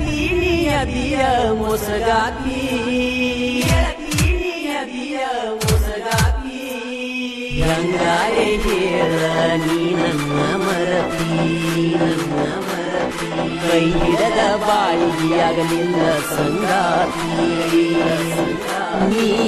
ಅದಿಯ ಮೊಸಗಾತಿ ಗೆಳತಿ ನೀ ಅದಿಯ ಮೊಸಗಾತಿ ಗಂಗಾರೆ ಹೇಳ ನೀ ನನ್ನ ಮರತಿ ನನ್ನ ಮರತಿ. ಬಾಯಿಯಾಗಲಿಲ್ಲ ಸಂಗಾತಿ. ನೀಯಾದರ